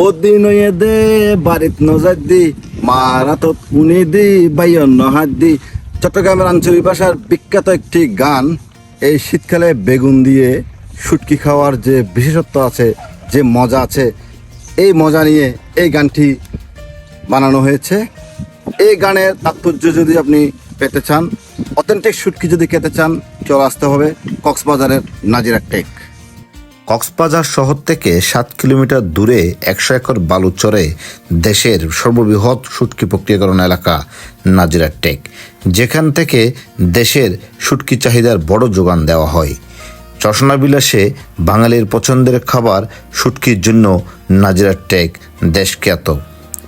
বদিন দে, বাড়িত নজর দি মারাতত উনি দি বাইয়ন্ন হাত দি। চট্টগ্রামের আঞ্চলিক ভাষার বিখ্যাত একটি গান, এই শীতকালে বেগুন দিয়ে শুটকি খাওয়ার যে বিশেষত্ব আছে, যে মজা আছে, এই মজা নিয়ে এই গানটি বানানো হয়েছে। এই গানের তাৎপর্য যদি আপনি পেতে চান, অথেন্টিক শুটকি যদি খেতে চান, চলে আসতে হবে কক্সবাজারের নাজিরা টেক। কক্সবাজার শহর থেকে সাত কিলোমিটার দূরে একশো একর বালুচরে দেশের সর্ববৃহৎ শুটকি প্রক্রিয়াকরণ এলাকা নাজিরা টেক। যেখান থেকে দেশের শুটকি চাহিদার বড় যোগান দেওয়া হয়। চশনা বিলাসে বাঙালির পছন্দের খাবার শুটকির জন্য নাজিরা টেক দেশখ্যাত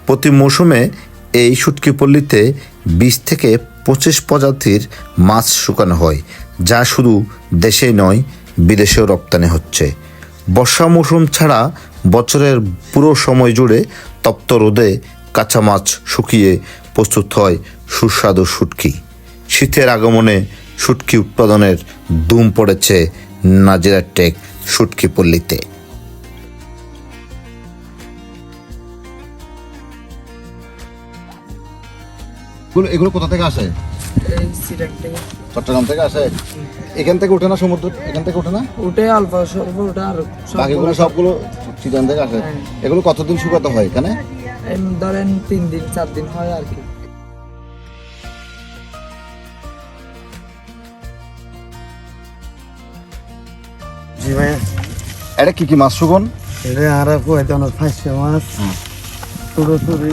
প্রতি মৌসুমে এই শুটকি পল্লীতে বিশ থেকে পঁচিশ প্রজাতির মাছ শুকানো হয়, যা শুধু দেশেই নয়, বিদেশেও রপ্তানি হচ্ছে। বর্ষা মৌসুম ছাড়া বছরের পুরো সময় জুড়ে তপ্ত রোদে কাঁচা মাছ শুকিয়ে প্রস্তুত হয় সুস্বাদু শুটকি। শীতের আগমনে শুটকি উৎপাদনের দুম পড়েছে নাজিরা টেক শুটকি পল্লীতে। এগুলো কোথা থেকে আসে? সিলেট থেকে। চট্টগ্রাম থেকে আসে? এখান থেকে ওঠে না সমুদ্র? এখান থেকে ওঠে না? উঠে অল্প স্বল্প ওটা আর সব বাকিগুলো সবগুলো চিটান থেকে আসে। হ্যাঁ। এগুলো কতদিন শুকাতে হয় এখানে? এই ধরেন তিন দিন চার দিন হয় আর কি। জি ভাইয়া। এটা কি কি মাছ শুকন? এটা আর কয়জন ফাঁসে মাছ? ছোট চুরি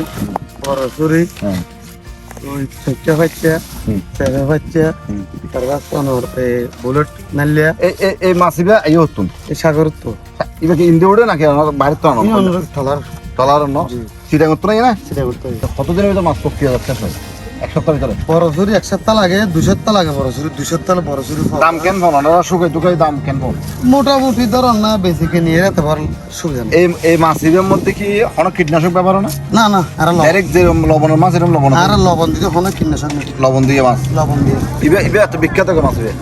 বড় চুরি হ্যাঁ। ছেলে বাচ্চা তারপর পনেরো বুলেট নালিয়া এই মাছ ইবা এই হতুন এই সাগরত ইবা কি ইন্দে ওঠে নাকি বাইরে তো আনো এই অনুরোধ ঠলার টলার ন জি। চিটাং নাই না সেটা কতদিনের ভিতরে মাছ শেষ হয় এক সপ্তাহের ভিতরে বড় চুরি এক সপ্তাহ লাগে দুই সপ্তাহ লাগে বড় চুরি দুই সপ্তাহ বড় চুরি দাম কেন পাবো না? শুকাই টুকাই দাম কেন মোটামুটি ধরুন না নিয়ে সুবিধা এই মধ্যে কি অনেক কীটনাশক ব্যবহার না? না না আর লবণ। ডাইরেক্ট যে লবণের মাছ এরকম লবণ আর দিয়ে মাছ। লবণ দিয়ে। ইবে ইবে এত বিখ্যাত মাছ ইবে?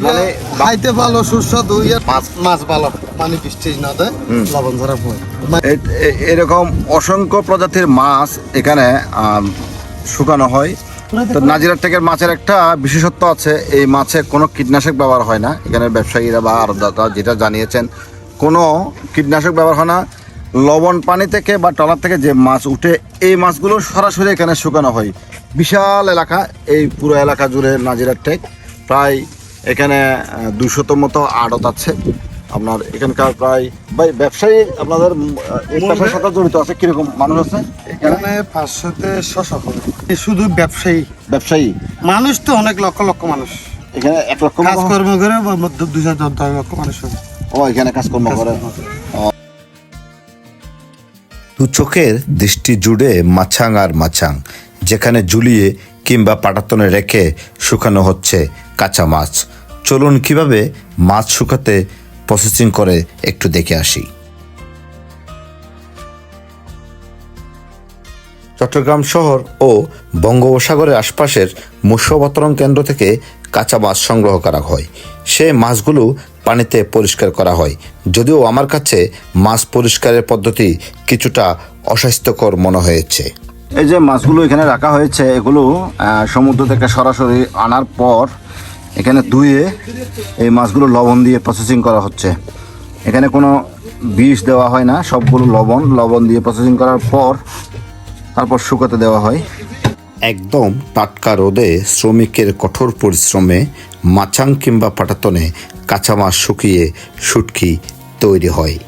মানে খাইতে ভালো সুস্বাদু ইয়ার মাছ। মাছ ভালো। পানি বৃষ্টি না দেয় লবণ ধরা পড়ে এ- এ- এরকম অসংখ্য প্রজাতির মাছ এখানে শুকানো হয়। তো নাজিরার টেকের মাছের একটা বিশেষত্ব আছে এই মাছে কোনো কীটনাশক ব্যবহার হয় না। এখানে ব্যবসায়ীরা বা আরদাতা যেটা জানিয়েছেন কোনো কীটনাশক ব্যবহার হয় না। লবণ পানি থেকে বা টলার থেকে যে মাছ উঠে এই মাছগুলো সরাসরি এখানে শুকানো হয়। বিশাল এলাকা এই পুরো এলাকা জুড়ে নাজিরার টেক প্রায় এখানে দুশত মতো আড়ত আছে। আপনার এখানকার প্রায় ভাই ব্যবসায়ী আপনাদের এই পেশার সাথে জড়িত আছে? কীরকম মানুষ আছে? এখানে পাঁচশোতে ছশো হবে শুধু ব্যবসায়ী। ব্যবসায়ী? মানুষ তো অনেক লক্ষ লক্ষ মানুষ। এখানে এক লক্ষ কাজকর্ম করে মধ্য দুই হাজার দশ লক্ষ মানুষ হবে ও এখানে কাজকর্ম করে? দু চোখের দৃষ্টি জুড়ে মাছাং আর মাছাং যেখানে ঝুলিয়ে কিংবা পাটাতনে রেখে শুকানো হচ্ছে কাঁচা মাছ। চলুন কীভাবে মাছ শুকাতে প্রসেসিং করে একটু দেখে আসি। চট্টগ্রাম শহর ও বঙ্গোপসাগরের আশপাশের মৎস্য অবতরণ কেন্দ্র থেকে কাঁচা মাছ সংগ্রহ করা হয়। সে মাছগুলো পানিতে পরিষ্কার করা হয়। যদিও আমার কাছে মাছ পরিষ্কারের পদ্ধতি কিছুটা অস্বাস্থ্যকর মনে হয়েছে। এই যে মাছগুলো এখানে রাখা হয়েছে, এগুলো সমুদ্র থেকে সরাসরি আনার পর এখানে ধুয়ে এই মাছগুলো লবণ দিয়ে প্রসেসিং করা হচ্ছে। এখানে কোনো বিষ দেওয়া হয় না, সবগুলো লবণ লবণ দিয়ে প্রসেসিং করার পর তারপর শুকাতে দেওয়া হয়। একদম টাটকা রোদে শ্রমিকের কঠোর পরিশ্রমে মাছাং কিংবা পাটাতনে কাঁচা মাছ শুকিয়ে শুটকি তৈরি হয়।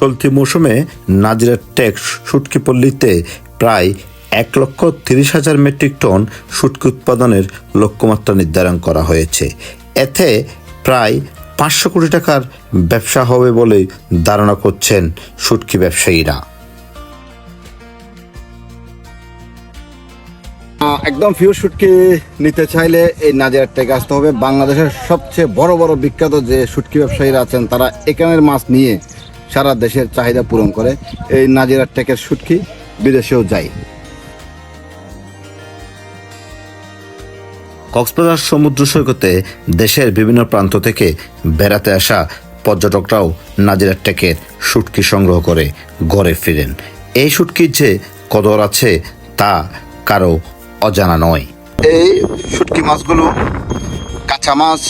চলতি মৌসুমে নাজিরা টেক শুটকি পল্লীতে প্রায় এক লক্ষ তিরিশ হাজার মেট্রিক টন শুটকি উৎপাদনের লক্ষ্যমাত্রা নির্ধারণ করা হয়েছে। এতে প্রায় পাঁচশো কোটি টাকার ব্যবসা হবে বলে ধারণা করছেন শুটকি ব্যবসায়ীরা। একদম ফিউর শুটকি নিতে চাইলে এই নাজিরার টেকে আসতে হবে। বাংলাদেশের সবচেয়ে বড় বড় বিখ্যাত যে শুটকি ব্যবসায়ীরা আছেন, তারা এখানের মাছ নিয়ে সারা দেশের চাহিদা পূরণ করে। এই নাজিরার টেকের শুটকি বিদেশেও যায়। কক্সবাজার সমুদ্র সৈকতে দেশের বিভিন্ন প্রান্ত থেকে বেড়াতে আসা পর্যটকরাও নাজিরার টেকের শুটকি সংগ্রহ করে ঘরে ফিরেন। এই শুটকির যে কদর আছে তা কারও অজানা নয়। এই শুটকি মাছগুলো কাঁচা মাছ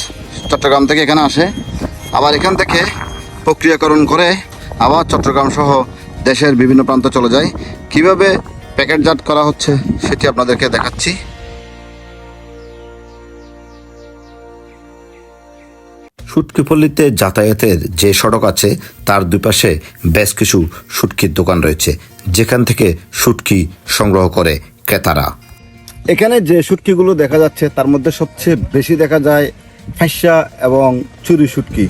চট্টগ্রাম থেকে এখানে আসে। আবার এখান থেকে প্রক্রিয়াকরণ করে আবার চট্টগ্রাম সহ দেশের বিভিন্ন প্রান্তে চলে যায়। কীভাবে প্যাকেটজাত করা হচ্ছে সেটি আপনাদেরকে দেখাচ্ছি। শুটকিপল্লিতে যাতায়াতের যে সড়ক আছে তার দুই পাশে বেশ কিছু শুটকির দোকান রয়েছে যেখান থেকে শুটকি সংগ্রহ করে ক্রেতারা। এখানে যে শুটকিগুলো দেখা যাচ্ছে, তার মধ্যে সবচেয়ে বেশি দেখা যায় ফাঁসা এবং চুরি শুটকি।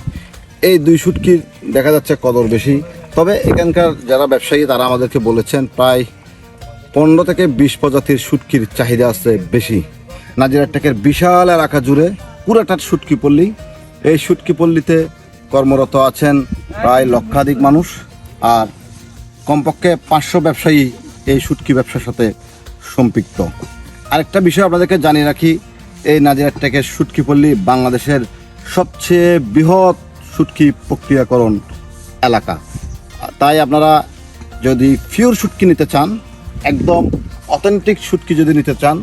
এই দুই শুটকির দেখা যাচ্ছে কদর বেশি। তবে এখানকার যারা ব্যবসায়ী, তারা আমাদেরকে বলেছেন, প্রায় পনেরো থেকে বিশ প্রজাতির শুটকির চাহিদা আছে বেশি। নাজিরাটেকের বিশাল এলাকা জুড়ে পুরাটা শুটকি পল্লী। এই শুটকি পল্লীতে কর্মরত আছেন প্রায় লক্ষাধিক মানুষ আর কমপক্ষে পাঁচশো ব্যবসায়ী এই শুটকি ব্যবসার সাথে সম্পৃক্ত। আরেকটা বিষয় আপনাদেরকে জানিয়ে রাখি, এই নাজিরাট টেকের শুটকি পল্লী বাংলাদেশের সবচেয়ে বৃহৎ শুটকি প্রক্রিয়াকরণ এলাকা। তাই আপনারা যদি পিওর শুটকি নিতে চান, একদম অথেন্টিক শুটকি যদি নিতে চান,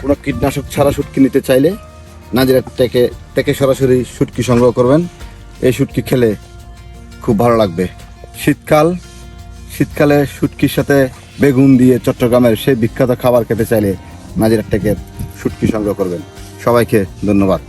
কোনো কীটনাশক ছাড়া শুটকি নিতে চাইলে নাজিরাট টেকে থেকে সরাসরি শুটকি সংগ্রহ করবেন। এই শুটকি খেলে খুব ভালো লাগবে। শীতকাল, শীতকালে শুটকির সাথে বেগুন দিয়ে চট্টগ্রামের সেই বিখ্যাত খাবার খেতে চাইলে নাজিরার থেকে শুটকি সংগ্রহ করবেন। সবাইকে ধন্যবাদ।